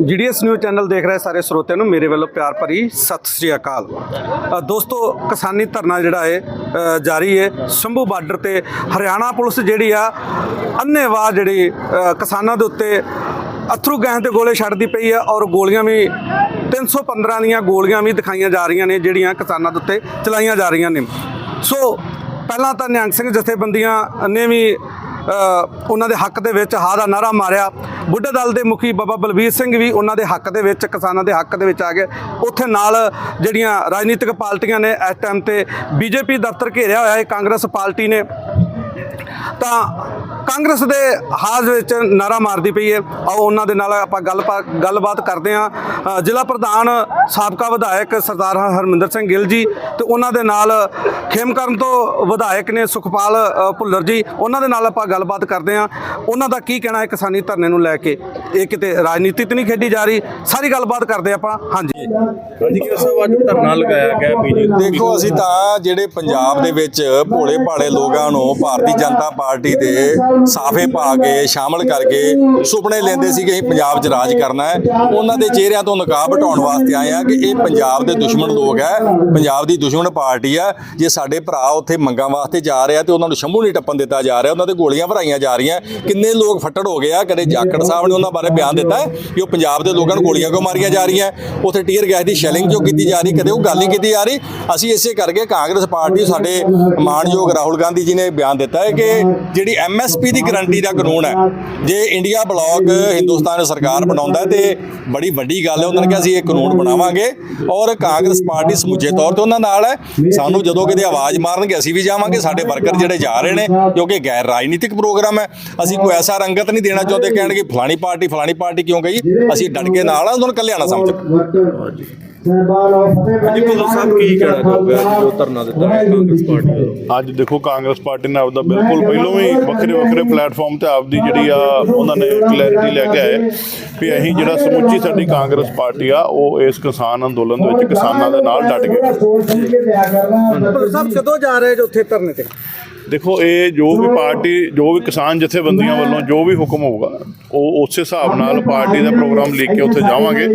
GDS news channel ਦੇਖ ਰਹੇ ਸਾਰੇ ਸਰੋਤਿਆਂ ਨੂੰ, ਮੇਰੇ ਵੱਲੋਂ ਪਿਆਰ ਭਰੀ ਸਤਿ ਸ੍ਰੀ ਅਕਾਲ। ਦੋਸਤੋ, ਕਿਸਾਨੀ ਧਰਨਾ ਜਿਹੜਾ ਹੈ ਜਾਰੀ ਹੈ ਸ਼ੰਭੂ ਬਾਰਡਰ ਤੇ ਹਰਿਆਣਾ ਪੁਲਿਸ ਜਿਹੜੀ ਆ ਅੰਨੇਵਾਹ ਜਿਹੜੀ ਕਿਸਾਨਾਂ ਦੇ ਉੱਤੇ ਅਥਰੂ ਗੈਸ ਦੇ ਗੋਲੇ ਛੱਡਦੀ ਪਈ ਆ ਔਰ ਗੋਲੀਆਂ ਵੀ 315 ਦੀਆਂ ਗੋਲੀਆਂ ਵੀ ਦਿਖਾਈਆਂ ਜਾ ਰਹੀਆਂ ਨੇ, ਜਿਹੜੀਆਂ ਕਿਸਾਨਾਂ ਦੇ ਉੱਤੇ ਚਲਾਈਆਂ ਜਾ ਰਹੀਆਂ ਨੇ। ਸੋ, ਪਹਿਲਾਂ ਤਾਂ ਨਿਹੰਗ ਸਿੰਘ ਜਥੇਬੰਦੀਆਂ ਨੇ ਵੀ ਉਹਨਾਂ ਦੇ ਹੱਕ ਦੇ ਵਿੱਚ ਹਾ ਦਾ ਨਾਰਾ ਮਾਰਿਆ। ਬੁੱਢੇ ਦਲ ਦੇ ਮੁਖੀ ਬਾਬਾ ਬਲਬੀਰ ਸਿੰਘ ਵੀ ਉਹਨਾਂ ਦੇ ਹੱਕ ਦੇ ਵਿੱਚ, ਕਿਸਾਨਾਂ ਦੇ ਹੱਕ ਦੇ ਵਿੱਚ ਆ ਗਏ। ਉੱਥੇ ਨਾਲ ਜਿਹੜੀਆਂ ਰਾਜਨੀਤਿਕ ਪਾਰਟੀਆਂ ਨੇ ਇਸ ਟਾਈਮ ਤੇ ਬੀਜੇਪੀ ਦਫ਼ਤਰ ਘੇਰਿਆ ਹੋਇਆ ਹੈ, ਕਾਂਗਰਸ ਪਾਰਟੀ ਨੇ। ਤਾਂ ਕਾਂਗਰਸ ਦੇ ਹਾਜ਼ ਵਿੱਚ ਨਾਰਾ ਮਾਰਦੀ ਪਈ ਹੈ। ਆਓ ਉਹਨਾਂ ਦੇ ਨਾਲ ਆਪਾਂ ਗੱਲ ਗੱਲਬਾਤ ਕਰਦੇ ਹਾਂ। ਜ਼ਿਲ੍ਹਾ ਪ੍ਰਧਾਨ ਸਾਬਕਾ ਵਿਧਾਇਕ ਸਰਦਾਰ ਹਰਮਿੰਦਰ ਸਿੰਘ ਗਿੱਲ ਜੀ ਤੇ ਉਹਨਾਂ ਦੇ ਨਾਲ ਖੇਮਕਰਨ ਤੋਂ ਵਿਧਾਇਕ ਨੇ ਸੁਖਪਾਲ ਭੁੱਲਰ ਜੀ। ਉਹਨਾਂ ਦੇ ਨਾਲ ਆਪਾਂ ਗੱਲਬਾਤ ਕਰਦੇ ਹਾਂ। ਉਹਨਾਂ ਦਾ ਕੀ ਕਹਿਣਾ ਹੈ ਕਿਸਾਨੀ ਧਰਨੇ ਨੂੰ ਲੈ ਕੇ? ਇਹ ਕਿਤੇ ਰਾਜਨੀਤੀ ਤੇ ਨਹੀਂ ਖੇਡੀ ਜਾ ਰਹੀ। ਸਾਰੀ ਗੱਲਬਾਤ ਕਰਦੇ ਆਪਾਂ। ਹਾਂਜੀ। ਹਾਂਜੀ ਕਿ ਸਾਹਿਬ ਅੱਜ ਧਰਨਾ ਲਗਾਇਆ ਗਿਆ ਬੀਜੇਪੀ ਦੇਖੋ ਅਸੀਂ ਤਾਂ ਜਿਹੜੇ ਪੰਜਾਬ ਦੇ ਵਿੱਚ ਭੋਲੇ ਭਾਲੇ ਲੋਕਾਂ ਨੂੰ ਭਾਰਤੀ ਜਨਤਾ ਪਾਰਟੀ ਦੇ ਸਾਫੇ ਪਾ ਕੇ, ਸ਼ਾਮਲ ਕਰਕੇ ਸੁਪਨੇ ਲੈਂਦੇ ਸੀ ਕਿ ਅਸੀਂ ਪੰਜਾਬ 'ਚ ਰਾਜ ਕਰਨਾ ਹੈ। ਉਹਨਾਂ ਦੇ ਚਿਹਰਿਆਂ ਤੋਂ ਨਕਾਬ ਹਟਾਉਣ ਵਾਸਤੇ ਆਏ ਆ ਕਿ ਇਹ ਪੰਜਾਬ ਦੇ ਦੁਸ਼ਮਣ ਲੋਕ ਹੈ, ਪੰਜਾਬ ਦੀ ਦੁਸ਼ਮਣ ਪਾਰਟੀ ਆ ਜੇ ਸਾਡੇ ਭਰਾ ਉੱਥੇ ਮੰਗਾਂ ਵਾਸਤੇ ਜਾ ਰਿਹਾ ਆ ਤੇ ਉਹਨਾਂ ਨੂੰ ਸ਼ੰਭੂ ਨਹੀਂ ਟੱਪਣ ਦਿੱਤਾ ਜਾ ਰਿਹਾ, ਉਹਨਾਂ ਤੇ ਗੋਲੀਆਂ ਭਰਾਈਆਂ ਜਾ ਰਹੀਆਂ। ਕਿੰਨੇ ਲੋਕ ਫੱਟੜ ਹੋ ਗਏ ਆ, ਕਦੇ ਜਾਖੜ ਸਾਹਿਬ ਨੇ ਉਹਨਾਂ ਬਾਰੇ ਬਿਆਨ ਦਿੱਤਾ ਕਿ ਉਹ ਪੰਜਾਬ ਦੇ ਲੋਕਾਂ ਨੂੰ ਗੋਲੀਆਂ ਕਿਉਂ ਮਾਰੀਆਂ ਜਾ ਰਹੀਆਂ ਉੱਥੇ ਟੀਅਰ ਗੈਸ ਦੀ ਸ਼ੈਲਿੰਗ ਕਿਉਂ ਕੀਤੀ ਜਾ ਰਹੀ ਕਦੇ ਉਹ ਗੱਲ ਨਹੀਂ ਕੀਤੀ ਜਾ ਰਹੀ। ਅਸੀਂ ਇਸੇ ਕਰਕੇ ਕਾਂਗਰਸ ਪਾਰਟੀ, ਸਾਡੇ ਮਾਨਯੋਗ ਰਾਹੁਲ ਗਾਂਧੀ ਜੀ ਨੇ ਬਿਆਨ ਦਿੱਤਾ ਹੈ ਕਿ ਜਿਹੜੀ ਐਮਐਸਪੀ ਦੀ ਗਰੰਟੀ ਦਾ ਕਾਨੂੰਨ ਹੈ। ਜੇ ਇੰਡੀਆ ਬਲੌਕ ਹਿੰਦੁਸਤਾਨ ਸਰਕਾਰ ਬਣਾਉਂਦਾ ਤੇ ਬੜੀ ਵੱਡੀ ਗੱਲ ਹੈ, ਉਹਨਾਂ ਨੇ ਕਿਹਾ ਅਸੀਂ ਇਹ ਕਾਨੂੰਨ ਬਣਾਵਾਂਗੇ ਔਰ ਕਾਂਗਰਸ ਪਾਰਟੀ ਸਮੁੱਚੇ ਤੌਰ ਤੇ ਉਹਨਾਂ ਨਾਲ ਹੈ। ਸਾਨੂੰ ਜਦੋਂ ਕਿਤੇ ਆਵਾਜ਼ ਮਾਰਨਗੇ, ਅਸੀਂ ਵੀ ਜਾਵਾਂਗੇ। ਸਾਡੇ ਵਰਕਰ ਜਿਹੜੇ ਜਾ ਰਹੇ ਨੇ ਕਿਉਂਕਿ ਗੈਰ ਰਾਜਨੀਤਿਕ ਪ੍ਰੋਗਰਾਮ ਹੈ, ਅਸੀਂ ਕੋਈ ਐਸਾ ਰੰਗਤ ਨਹੀਂ ਦੇਣਾ ਚਾਹੁੰਦੇ, ਕਹਿਣਗੇ ਫਲਾਣੀ ਪਾਰਟੀ ਫਲਾਣੀ ਪਾਰਟੀ ਕਿਉਂ ਗਈ? ਅਸੀਂ ਡਟ ਕੇ ਨਾਲ ਆ ਉਹਨਾਂ ਨੂੰ ਕੱਲਿਆ ਨਾ ਸਮਝ। ਹਾਂਜੀ ਭੁੱਲਰ ਸਾਹਿਬ ਕੀ ਕਹਿਣਾ ਚਾਹੋਗੇ? ਅੱਜ ਜੋ ਧਰਨਾ ਦਿੱਤਾ ਹੈ ਕਾਂਗਰਸ ਪਾਰਟੀ ਵੱਲੋਂ। ਅੱਜ ਦੇਖੋ ਕਾਂਗਰਸ ਪਾਰਟੀ ਨੇ ਆਪਦਾ ਬਿਲਕੁਲ ਪਹਿਲੋਂ ਹੀ ਵੱਖਰੇ ਵੱਖਰੇ ਪਲੇਟਫਾਰਮ ਤੇ ਆਪਦੀ ਜਿਹੜੀ ਆ ਉਹਨਾਂ ਨੇ ਕਲੈਰਿਟੀ ਲੈ ਕੇ ਆਏ ਵੀ ਅਸੀਂ ਜਿਹੜਾ ਸਮੁੱਚੀ ਸਾਡੀ ਕਾਂਗਰਸ ਪਾਰਟੀ ਆ ਉਹ ਇਸ ਕਿਸਾਨ ਅੰਦੋਲਨ ਦੇ ਵਿੱਚ ਕਿਸਾਨਾਂ ਦੇ ਨਾਲ ਡਟ ਗਏ ਭੁੱਲਰ ਸਾਹਿਬ ਕਦੋਂ ਜਾ ਰਹੇ ਜੋ ਉੱਥੇ ਧਰਨੇ ਤੇ? ਦੇਖੋ ਇਹ ਜੋ ਵੀ ਪਾਰਟੀ ਜੋ ਵੀ ਕਿਸਾਨ ਜਥੇਬੰਦੀਆਂ ਵੱਲੋਂ ਜੋ ਵੀ ਹੁਕਮ ਹੋਊਗਾ ਉਹ ਉਸੇ ਹਿਸਾਬ ਨਾਲ ਪਾਰਟੀ ਦਾ ਪ੍ਰੋਗਰਾਮ ਲੈ ਕੇ ਉੱਥੇ ਜਾਵਾਂਗੇ।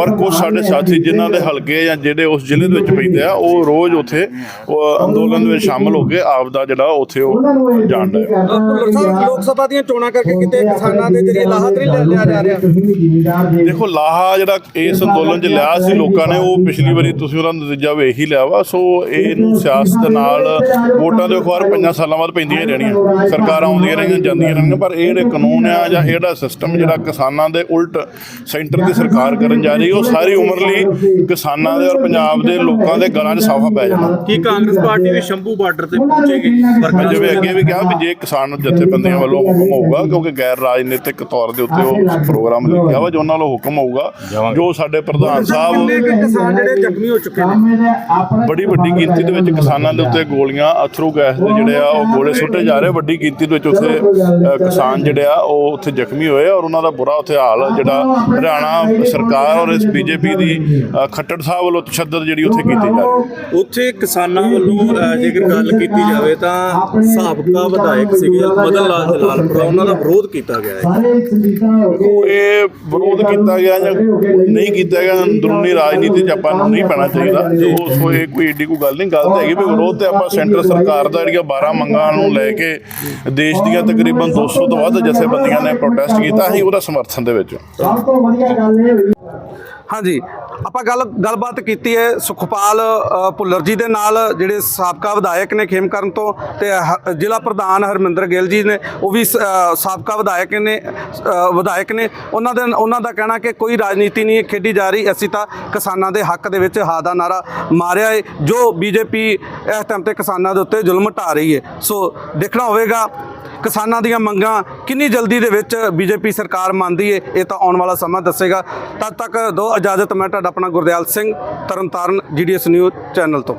ਔਰ ਕੁਝ ਸਾਡੇ ਸਾਥੀ ਜਿਨ੍ਹਾਂ ਦੇ ਹਲਕੇ ਜਾਂ ਜਿਹੜੇ ਉਸ ਜ਼ਿਲ੍ਹੇ ਦੇ ਵਿੱਚ ਪੈਂਦੇ ਆ ਉਹ ਰੋਜ਼ ਉੱਥੇ ਉਹ ਅੰਦੋਲਨ ਵਿੱਚ ਸ਼ਾਮਲ ਹੋ ਕੇ ਆਪ ਦਾ ਜਿਹੜਾ ਉੱਥੇ ਉਹ ਜਾਣ ਸਾਹਿਬ ਲੋਕ ਸਭਾ ਦੀਆਂ ਚੋਣਾਂ ਕਰਕੇ ਕਿਤੇ ਕਿਸਾਨਾਂ ਦੇ ਜਿਹੜੇ ਲਾਹਤ ਨਹੀਂ ਲੈ ਲਿਆ ਜਾ ਰਿਹਾ। ਦੇਖੋ ਲਾਹਾ ਜਿਹੜਾ ਇਸ ਅੰਦੋਲਨ 'ਚ ਲਿਆ ਸੀ ਲੋਕਾਂ ਨੇ ਉਹ ਪਿਛਲੀ ਵਾਰੀ ਤੁਸੀਂ ਉਹਦਾ ਨਤੀਜਾ ਵੇਖ ਹੀ ਲਿਆ ਵਾ ਸੋ ਇਹਨੂੰ ਸਿਆਸਤ ਦੇ ਨਾਲ ਵੋਟਾਂ ਦੇ ਅਖਬਾਰ ਪੰਜਾਂ ਸਾਲਾਂ ਬਾਅਦ ਪੈਂਦੀਆਂ ਹੀ ਰਹਿਣੀਆਂ। ਸਰਕਾਰਾਂ ਆਉਂਦੀਆਂ ਰਹੀਆਂ ਜਾਂਦੀਆਂ ਰਹਿਣੀਆਂ ਪਰ ਇਹ ਜਿਹੜੇ ਕਾਨੂੰਨ ਆ ਜਾਂ ਇਹ ਜਿਹੜਾ ਸਿਸਟਮ ਜਿਹੜਾ ਕਿਸਾਨਾਂ ਦੇ ਉਲਟ ਸੈਂਟਰ ਦੀ ਸਰਕਾਰ ਕਰਨ ਜਾ ਰਹੀ ਉਹ ਸਾਰੀ ਉਮਰ ਲਈ ਕਿਸਾਨਾਂ ਦੇ ਔਰ ਪੰਜਾਬ ਦੇ ਲੋਕਾਂ ਦੇ ਗਲਾਂ 'ਚ ਸਾਫਾ ਪੈ ਜਾਣਾ। ਕੀ ਕਾਂਗਰਸ ਪਾਰਟੀ ਵੀ ਸ਼ੰਭੂ ਬਾਰਡਰ ਤੇ ਪਹੁੰਚੇਗੀ? ਵਰਕਰਾਂ ਜਿਵੇਂ ਅੱਗੇ ਵੀ ਕਿਹਾ ਵੀ ਜੇ ਕਿਸਾਨ ਜਥੇਬੰਦੀਆਂ ਵੱਲੋਂ ਹੁਕਮ ਹੋਊਗਾ ਕਿਉਂਕਿ ਗੈਰ ਰਾਜਨੀਤਿਕ ਤੌਰ ਦੇ ਉੱਤੇ ਉਹ ਪ੍ਰੋਗਰਾਮ ਲਿਖਿਆ ਵਾ ਜੋ ਉਹਨਾਂ ਵੱਲੋਂ ਹੁਕਮ ਹੋਊਗਾ ਜੋ ਸਾਡੇ ਪ੍ਰਧਾਨ ਸਾਹਿਬ ਕਿੰਨੇ ਕੁ ਕਿਸਾਨ ਜਿਹੜੇ ਜ਼ਖਮੀ ਹੋ ਚੁੱਕੇ ਨੇ? ਬੜੀ ਵੱਡੀ ਗਿਣਤੀ ਦੇ ਵਿੱਚ ਕਿਸਾਨਾਂ ਦੇ ਉੱਤੇ ਗੋਲੀਆਂ ਅਥਰੂ ਗੈਸ ਦੇ ਜਿਹੜੇ ਆ ਉਹ ਗੋਲੇ ਸੁੱਟੇ ਜਾ ਰਹੇ ਵੱਡੀ ਗਿਣਤੀ ਦੇ ਵਿੱਚ ਉੱਥੇ ਕਿਸਾਨ ਜਿਹੜੇ ਆ ਉਹ ਉੱਥੇ ਜ਼ਖਮੀ ਹੋਏ ਔਰ ਉਹਨਾਂ ਦਾ ਬੁਰਾ ਉੱਥੇ ਹਾਲ ਜਿਹੜਾ ਹਰਿਆਣਾ ਸਰਕਾਰ ਔਰ ਇਸ ਬੀਜੇਪੀ ਦੀ ਖੱਟੜ ਸਾਹਿਬ ਵੱਲੋਂ ਤਸ਼ੱਦਦ ਜਿਹੜੀ ਉੱਥੇ ਕੀਤੀ ਜਾ ਰਹੀ ਉੱਥੇ ਕਿਸਾਨਾਂ ਵੱਲੋਂ ਜੇਕਰ ਗੱਲ ਕੀਤੀ ਜਾਵੇ ਤਾਂ ਸਾਬਕਾ ਵਿਧਾਇਕ ਸੀਗੇ ਮਦਨ ਲਾਲ ਜਲਾਲਪੁਰਾ ਉਹਨਾਂ ਦਾ ਵਿਰੋਧ ਕੀਤਾ ਗਿਆ ਹੈ। ਉਹ ਇਹ ਵਿਰੋਧ ਕੀਤਾ ਗਿਆ ਜਾਂ ਨਹੀਂ ਕੀਤਾ ਗਿਆ ਅੰਦਰੂਨੀ ਰਾਜਨੀਤੀ 'ਚ ਆਪਾਂ ਨੂੰ ਨਹੀਂ ਪੈਣਾ ਚਾਹੀਦਾ। ਜੋ। ਸੋ ਇਹ ਕੋਈ ਏਡੀ ਕੋਈ ਗੱਲ ਨਹੀਂ ਗੱਲ ਤਾਂ ਹੈਗੀ ਵੀ ਵਿਰੋਧ ਤੇ ਆਪਾਂ ਸੈਂਟਰ ਸਰਕਾਰ ਦਾ ਜਿਹੜੀਆਂ 12 ਮੰਗਾਂ ਨੂੰ ਲੈ ਕੇ ਦੇਸ਼ ਦੀਆਂ ਤਕਰੀਬਨ 200 ਤੋਂ ਵੱਧ ਜਥੇਬੰਦੀਆਂ ਨੇ ਪ੍ਰੋਟੈਸਟ ਕੀਤਾ ਅਸੀਂ ਉਹਦਾ ਸਮਰਥਨ ਦੇ ਵਿੱਚ ਹਾਂਜੀ ਆਪਾਂ ਗੱਲ, ਗੱਲਬਾਤ ਕੀਤੀ ਹੈ ਸੁਖਪਾਲ ਭੁੱਲਰ ਜੀ ਦੇ ਨਾਲ, ਜਿਹੜੇ ਸਾਬਕਾ ਵਿਧਾਇਕ ਨੇ ਖੇਮਕਰਨ ਤੋਂ ਤੇ ਹ- ਜ਼ਿਲ੍ਹਾ ਪ੍ਰਧਾਨ ਹਰਮਿੰਦਰ ਗਿੱਲ ਜੀ ਨੇ, ਉਹ ਵੀ ਸਾਬਕਾ ਵਿਧਾਇਕ ਨੇ ਵਿਧਾਇਕ ਨੇ। ਉਹਨਾਂ ਦੇ, ਉਹਨਾਂ ਦਾ ਕਹਿਣਾ ਕਿ ਕੋਈ ਰਾਜਨੀਤੀ ਨਹੀਂ ਖੇਡੀ ਜਾ ਰਹੀ, ਅਸੀਂ ਤਾਂ ਕਿਸਾਨਾਂ ਦੇ ਹੱਕ ਦੇ ਵਿੱਚ ਹਾ ਦਾ ਨਾਰਾ ਮਾਰਿਆ ਹੈ ਜੋ ਬੀਜੇਪੀ ਇਸ ਟਾਈਮ ਤੇ ਕਿਸਾਨਾਂ ਦੇ ਉੱਤੇ ਜ਼ੁਲਮ ਢਾ ਰਹੀ ਹੈ ਸੋ, ਦੇਖਣਾ ਹੋਵੇਗਾ ਕਿਸਾਨਾਂ ਦੀਆਂ ਮੰਗਾਂ ਕਿੰਨੀ ਜਲਦੀ ਦੇ ਵਿੱਚ ਬੀਜੇਪੀ ਸਰਕਾਰ ਮੰਨਦੀ ਹੈ ਇਹ ਤਾਂ ਆਉਣ ਵਾਲਾ ਸਮਾਂ ਦੱਸੇਗਾ। ਤਦ ਤੱਕ ਦੋ ਇਜਾਜ਼ਤ ਮੈਂ ਤੁਹਾਡਾ ਆਪਣਾ Gurdial Singh Tarn Taran GDS news channel ਤੋਂ।